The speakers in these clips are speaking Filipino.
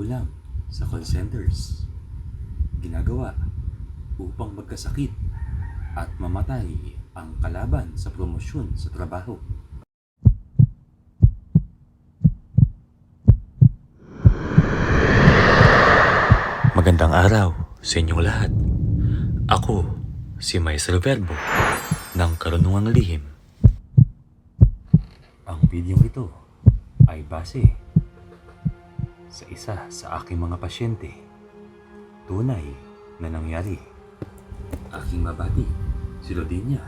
kulang sa call centers. Ginagawa upang magkasakit at mamatay ang kalaban sa promosyon sa trabaho. Magandang araw sa inyong lahat. Ako, si Maestro Verbo ng Karunungang Lihim. Ang bidyong ito ay base sa isa sa aking mga pasyente. Tunay na nangyari. Aking mabati, si Lodinia,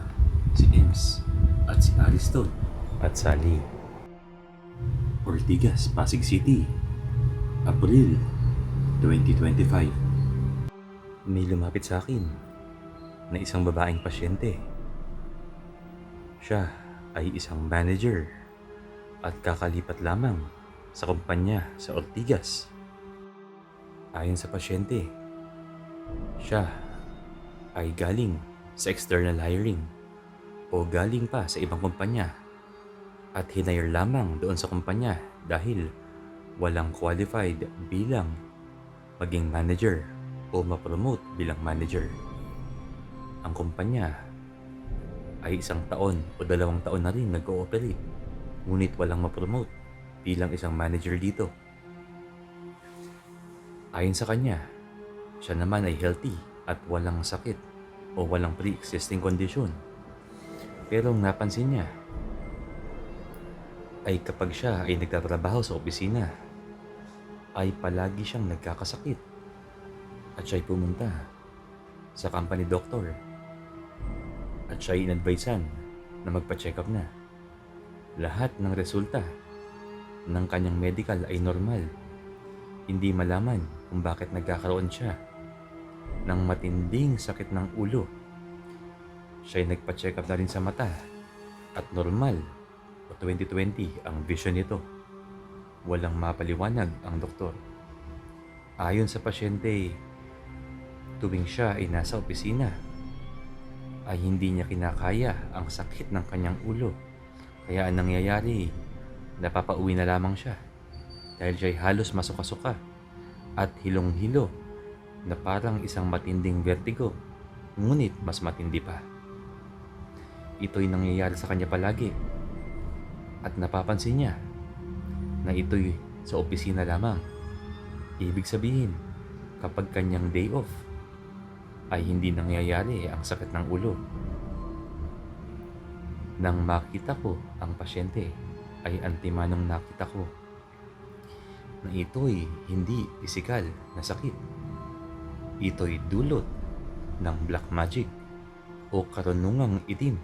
si Ems, at si Ariston, at Sally. Ortigas, Pasig City, April 2025. May lumapit sa akin na isang babaeng pasyente. Siya ay isang manager at kakalipat lamang sa kumpanya sa Ortigas. Ayon sa pasyente, siya ay galing sa external hiring o galing pa sa ibang kumpanya at hinire lamang doon sa kumpanya dahil walang qualified bilang maging manager o ma-promote bilang manager. Ang kumpanya ay isang taon o dalawang taon na rin nag-ooperate ngunit walang ma-promote bilang isang manager dito. Ayon sa kanya, siya naman ay healthy at walang sakit o walang pre-existing condition. Pero ang napansin niya ay kapag siya ay nagtatrabaho sa opisina, ay palagi siyang nagkakasakit. At siya ay pumunta sa company doctor. At siya ay inadvisean na magpa-check up na. Lahat ng resulta ng kanyang medical ay normal. Hindi malaman kung bakit nagkakaroon siya ng matinding sakit ng ulo. Siya ay nagpa-check up na rin sa mata at normal o 2020 ang vision nito. Walang mapaliwanag ang doktor. Ayon sa pasyente, tuwing siya ay nasa opisina, ay hindi niya kinakaya ang sakit ng kanyang ulo. Kaya ang nangyayari, napapauwi na lamang siya dahil siya ay halos masuka-suka at hilong-hilo na parang isang matinding vertigo, ngunit mas matindi pa. Ito'y nangyayari sa kanya palagi at napapansin niya na ito'y sa opisina lamang. Ibig sabihin, kapag kanyang day off, ay hindi nangyayari ang sakit ng ulo. Nang makita ko ang pasyente, ay antimanong nakita ko na ito'y hindi pisikal na sakit. Ito'y dulot ng black magic o karunungang itim.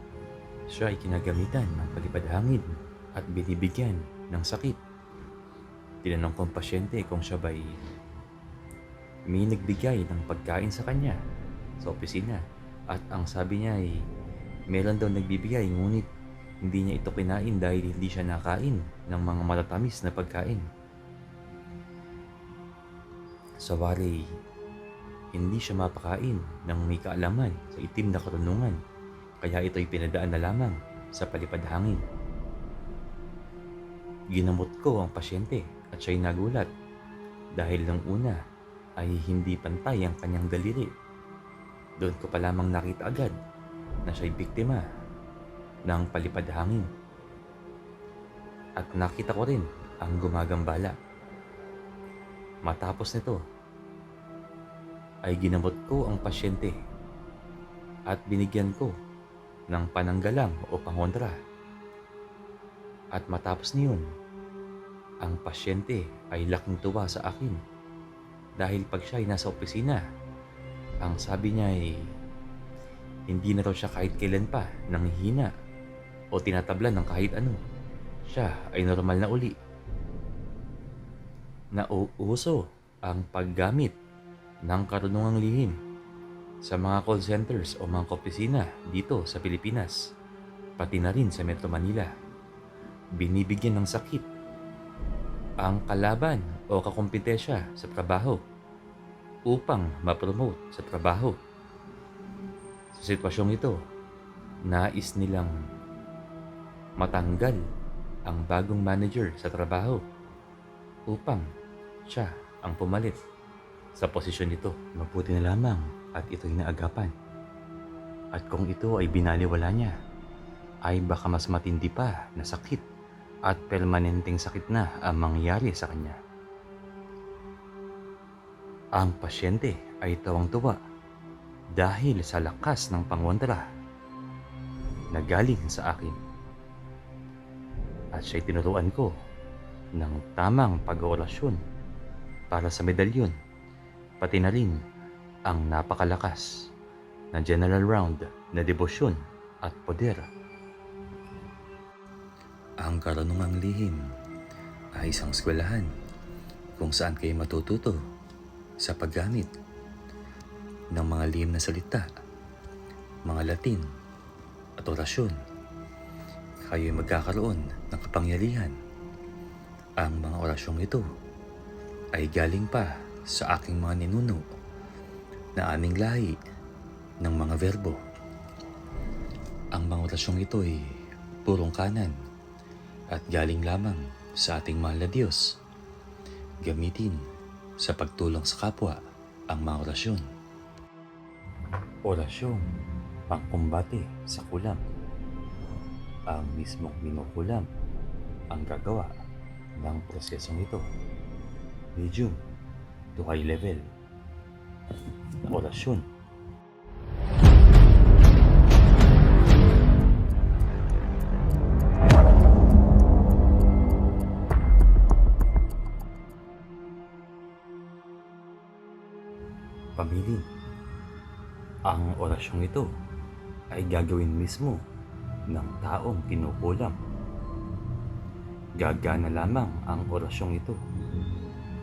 Siya ay kinagamitan ng palipad hangin at binibigyan ng sakit. Tinanong kong pasyente kung siya ba'y may nagbigay ng pagkain sa kanya sa opisina at ang sabi niya ay meron daw nagbibigay ngunit hindi niya ito kinain dahil hindi siya nakain ng mga matatamis na pagkain. Sa wari, hindi siya mapakain ng may kaalaman sa itim na karunungan kaya ito'y pinadaan na lamang sa palipad hangin. Ginamot ko ang pasyente at siya'y nagulat dahil nang una ay hindi pantay ang kanyang daliri. Doon ko pa lamang nakita agad na siya'y biktima ng palipad hangin. At nakita ko rin ang gumagambala. Matapos nito, ay ginamot ko ang pasyente at binigyan ko ng pananggalang o pangontra. At matapos niyon, ang pasyente ay laking tuwa sa akin dahil pag siya ay nasa opisina, ang sabi niya ay hindi na raw siya kahit kailan pa nanghihina o tinatablan ng kahit ano. Siya ay normal na uli. Nauuso ang paggamit ng karunungang lihim sa mga call centers o mga opisina dito sa Pilipinas, pati na rin sa Metro Manila. Binibigyan ng sakit ang kalaban o kakumpetensya sa trabaho upang ma-promote sa trabaho. Sa sitwasyong ito, nais nilang matanggal ang bagong manager sa trabaho upang siya ang pumalit sa posisyon nito. Mabuti na lamang at ito'y naagapan. At kung ito ay binaliwala niya, ay baka mas matindi pa na sakit at permanenteng sakit na ang mangyari sa kanya. Ang pasyente ay tawang-tuwa dahil sa lakas ng pangwandra na galing sa akin. At siya'y tinuruan ko ng tamang pag-oorasyon para sa medalyon, pati na rin ang napakalakas na general round na debosyon at poder. Ang karunungang lihim ay isang eskwelahan kung saan kayo matututo sa paggamit ng mga lihim na salita, mga Latin at orasyon. Kayo'y magkakaroon ng kapangyarihan. Ang mga orasyong ito ay galing pa sa aking mga ninuno na aming lahi ng mga verbo. Ang mga orasyong ito ay purong kanan at galing lamang sa ating mahal na Diyos. Gamitin sa pagtulong sa kapwa ang mga orasyon. Orasyon pangkumbate sa kulam. Ang mismong minukulam ang gagawa ng prosesong ito. Medium to high level na orasyon. Pamilin. Ang orasyong ito ay gagawin mismo ng taong kinukulam. Gagana lamang ang orasyong ito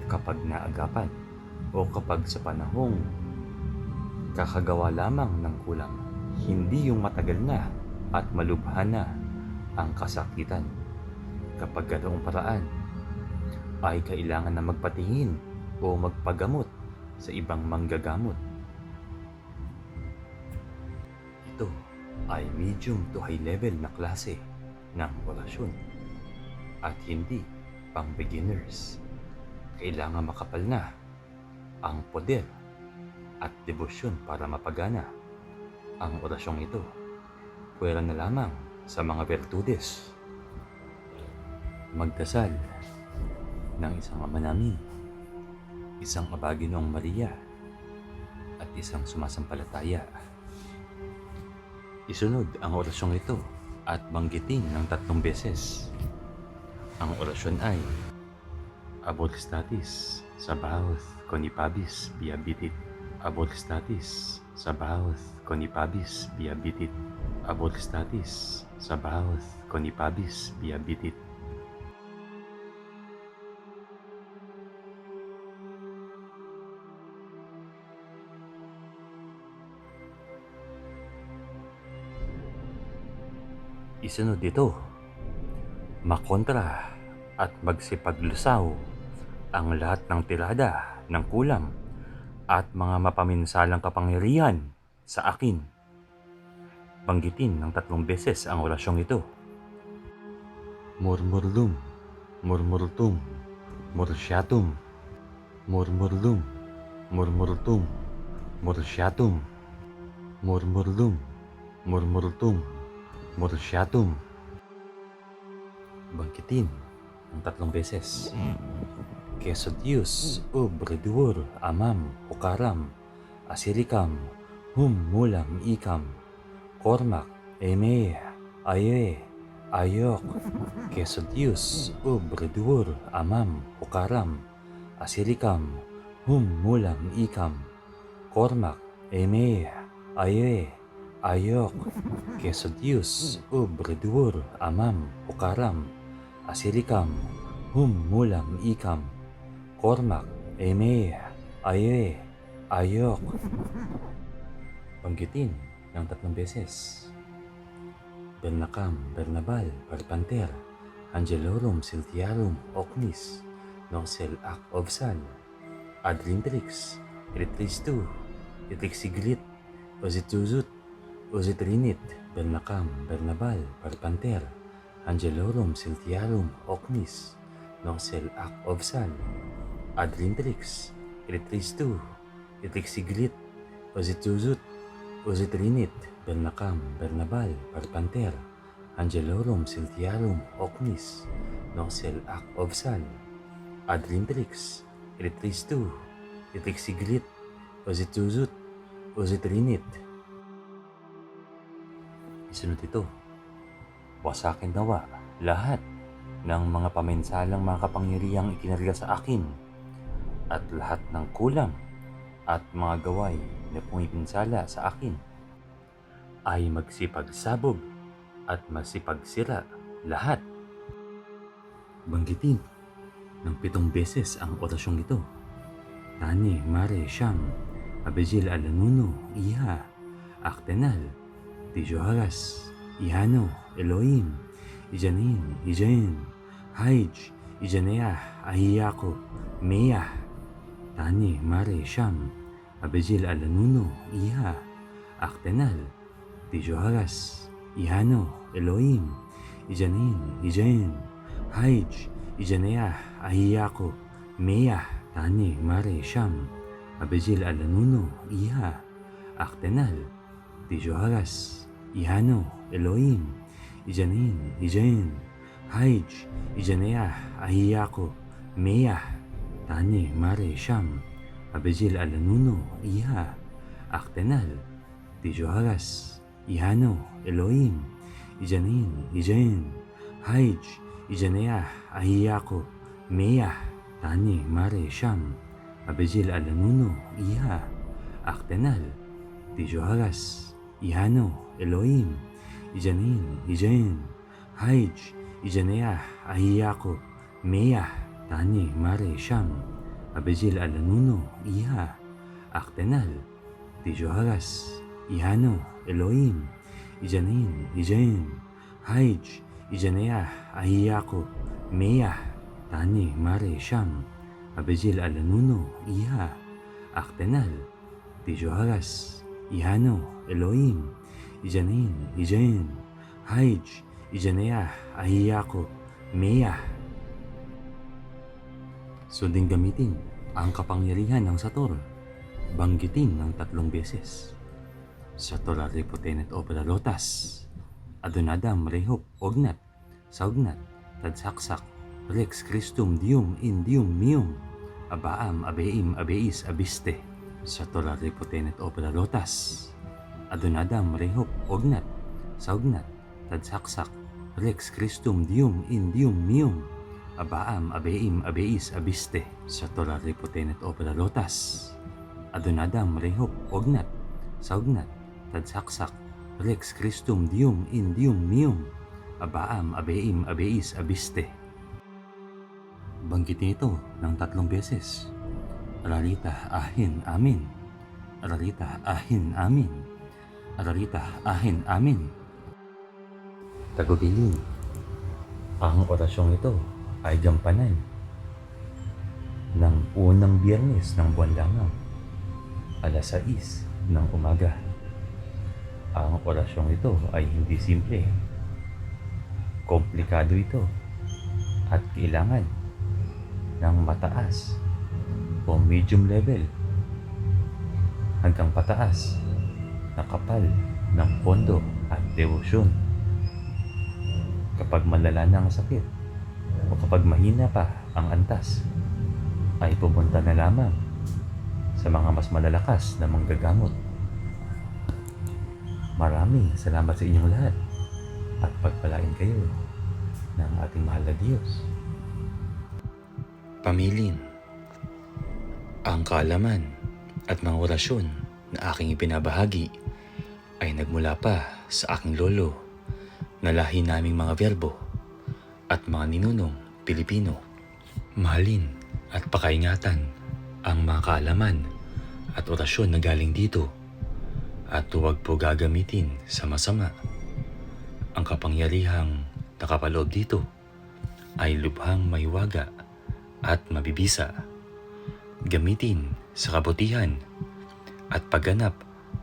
kapag naagapan o kapag sa panahong kakagawa lamang ng kulam. Hindi yung matagal na at malubhan na ang kasakitan. Kapag ganoong paraan ay kailangan na magpatingin o magpagamot sa ibang manggagamot. Ito ay medium to high level na klase ng orasyon at hindi pang beginners. Kailangan makapal na ang poder at debosyon para mapagana ang orasyong ito. Pwera na lamang sa mga virtudes. Magdasal ng isang ama namin, isang abaginong Maria, at isang sumasampalataya. Isunod ang orasyong ito at banggitin ng tatlong beses. Ang orasyon ay Abolstatis Sabaoth Conipabis Biabitit. Abolstatis Sabaoth Conipabis Biabitit. Abolstatis Sabaoth Conipabis Biabitit. Isunod dito, makontra at magsipaglusaw ang lahat ng tirada ng kulam at mga mapaminsalang kapangyarihan sa akin. Banggitin ng tatlong beses ang orasyong ito. Murmurlum, murmurtum, mursyatum, murmurlum, murmurtum, mursyatum, murmurlum, murmurtum, mursyatum. Banggitin ng tatlong beses. Kesodius ubredur amam ukaram asirikam hum mulam ikam kormak eme aye ayok Kesodius ubredur amam ukaram asirikam hum mulam ikam kormak eme aye ayok Kesodius ubredur amam ukaram asirikam hum mulam ikam kormak eme aye ayok Banggitin ng tatlong beses. Bernacam, Bernabal, Parpanter, Angelorum, Siltiarum, Ocnis, Noxel, Ac of Sal, Adrintrix, Eritris2, Etrixiglit, Ozituzut, Ozitrinit, Bernacam, Bernabal, Parpanter, Angelorum, Siltiarum, Ocnis, Noxel, Ac of Sal, Adrintrix, Eritristu, Eritrixiglit, Ozituzut, Ozitrinit, Bernacam, Bernabal, Parpanter, Angelorum, Siltiarum, Ocnis, Nosel Ac Ovsal, Adrintrix, Eritristu, Eritrixiglit, Ozituzut, Ozitrinit. Isunod ito. Wasakin nawa lahat ng mga paminsalang mga kapangyarihang ikinarga sa akin at lahat ng kulang at mga gaway na pumipinsala sa akin ay magsipagsabog at masipagsira lahat. Banggitin ng pitong beses ang orasyong ito. Tani, Mare, Siyam, Abejil, Alanuno, Iha, Aktenal, Tijoharas, Ihano, Elohim, Ijanin, Ijain, Haij, Ijanea, Ahiyako, Mea, Tani, Mare, Siyam, Abejil, Alanuno, Iha, Aktenal, Tijoharas, Ihano, Elohim, Ijanin, Ijain, Haij, Ijanea, Ahiyako, Mea, Tani, Mare, Siyam, Abejil, Alanuno, Iha, Aktenal, Tijoharas, Ihano, Elohim, Ijanin, Ijain, Haij, Ijanea, Ahiyako, Mea, Tani, Mare, Siyam, Abejil, Alanuno, Iha, Aktenal, Tijoharas, Ihano, Elohim, Ijanin, Ijain, Haij, Ijanea, Ahiyako, Mea, Tani, Mare, Siyam, Abejil, Alanuno, Iha, Aktenal, Tijoharas, Ihano, Elohim, Ijanin, Ijain, Haij, Ijanea, Ahiyako, Mea, Tani, Mare, Siyam, Abejil, Alanuno, Iha, Aktenal, Tijoharas, Ihano, Elohim, Ijanin, Ijain, Haij, Ijanea, Ahiyako, Mea, Tani, Mare, Siyam, Abejil, Alanuno, Iha, Aktenal, Tijoharas, Ihano, Elohim, Ijanin, Ijain, Haij, Ijanea, Ahiyako, Mea. Sunding gamitin ang kapangyarihan ng Sator. Banggitin ng tatlong beses. Sator Repotenet Opera Lotas. Adonadam Rehop Ognat. Saugnat. Tadsaksak. Rex Christum Dium in Dium Mium. Abaam Abeim Abeis Abiste. Sator Repotenet Opera Lotas. Adonadam Rehop Ognat. Saugnat. Tadsaksak. Rex Christum Dium in Dium Mium. Abaam Abeim Abeis Abiste. Sator Repotenet Opera Lotas. Adonadam Rehop Ognat. Saugnat. Tadsaksak. Rex Christum Dium in Dium Mium. Abaam Abeim Abeis Abiste. Banggitin ito ng tatlong beses. Aralita ahin amin. Aralita ahin amin. Aralita ahin amin. Tagubilin. Ang orasyong ito ay gampanan ng unang biyernes ng buwan lamang, alas 6 ng umaga. Ang orasyong ito ay hindi simple. Komplikado ito at kailangan ng mataas o medium level hanggang pataas na kapal ng pondo at dewosyon. Kapag malala na ang sakit o kapag mahina pa ang antas, ay pumunta na lamang sa mga mas malalakas na manggagamot. Maraming salamat sa inyong lahat at pagpalain kayo ng ating mahal na Diyos. Pamilin Ang kaalaman at mga orasyon na aking ipinabahagi ay nagmula pa sa aking lolo na lahi naming mga verbo at mga ninunong Pilipino. Mahalin at pakaingatan ang mga kaalaman at orasyon na galing dito at huwag po gagamitin sa masama. Ang kapangyarihang nakapaloob dito ay lubhang maywaga at mabibisa. Gamitin sa kabutihan at pagganap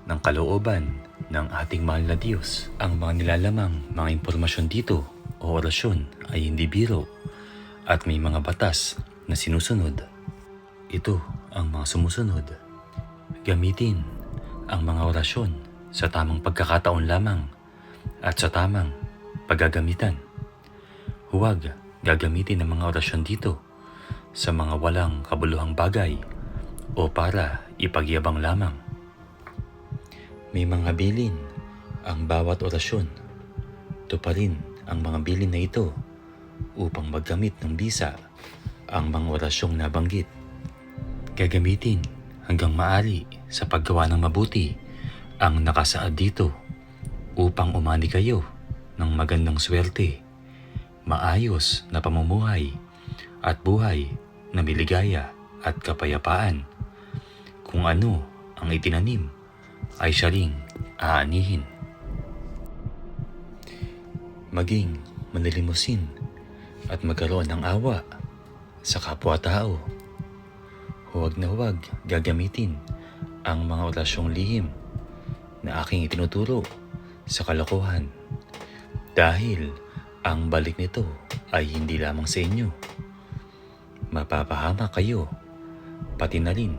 ng kalooban ng ating mahal na Diyos. Ang mga nilalamang mga impormasyon dito o orasyon ay hindi biro at may mga batas na sinusunod. Ito ang mga sumusunod. Gamitin ang mga orasyon sa tamang pagkakataon lamang at sa tamang paggagamitan. Huwag gagamitin ang mga orasyon dito sa mga walang kabuluhang bagay o para ipagyabang lamang. May mga bilin ang bawat orasyon. Tuparin ang mga bilin na ito upang maggamit ng bisa ang mga orasyong nabanggit. Gagamitin hanggang maari sa paggawa ng mabuti ang nakasaad dito upang umani kayo ng magandang swerte, maayos na pamumuhay at buhay na miligaya at kapayapaan. Kung ano ang itinanim ay siya ring aanihin. Maging manilimusin at magkaroon ng awa sa kapwa-tao. Huwag na huwag gagamitin ang mga orasyong lihim na aking itinuturo sa kalokohan dahil ang balik nito ay hindi lamang sa inyo. Mapapahama kayo, pati na rin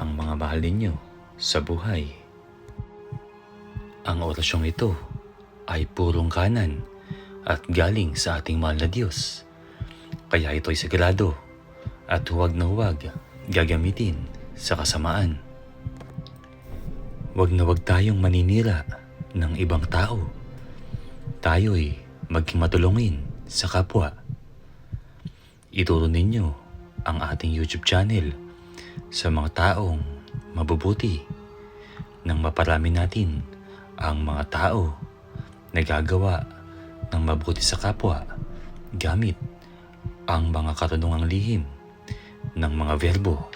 ang mga mahal ninyo sa buhay. Ang orasyong ito ay purong kanan at galing sa ating mahal na Diyos. Kaya ito'y sagrado at huwag na huwag gagamitin sa kasamaan. Huwag na huwag tayong maninira ng ibang tao. Tayo'y maging matulungin sa kapwa. Ituro ninyo ang ating YouTube channel sa mga taong mabubuti nang maparami natin ang mga tao na gagawa ng mabuti sa kapwa gamit ang mga karunungang lihim ng mga verbo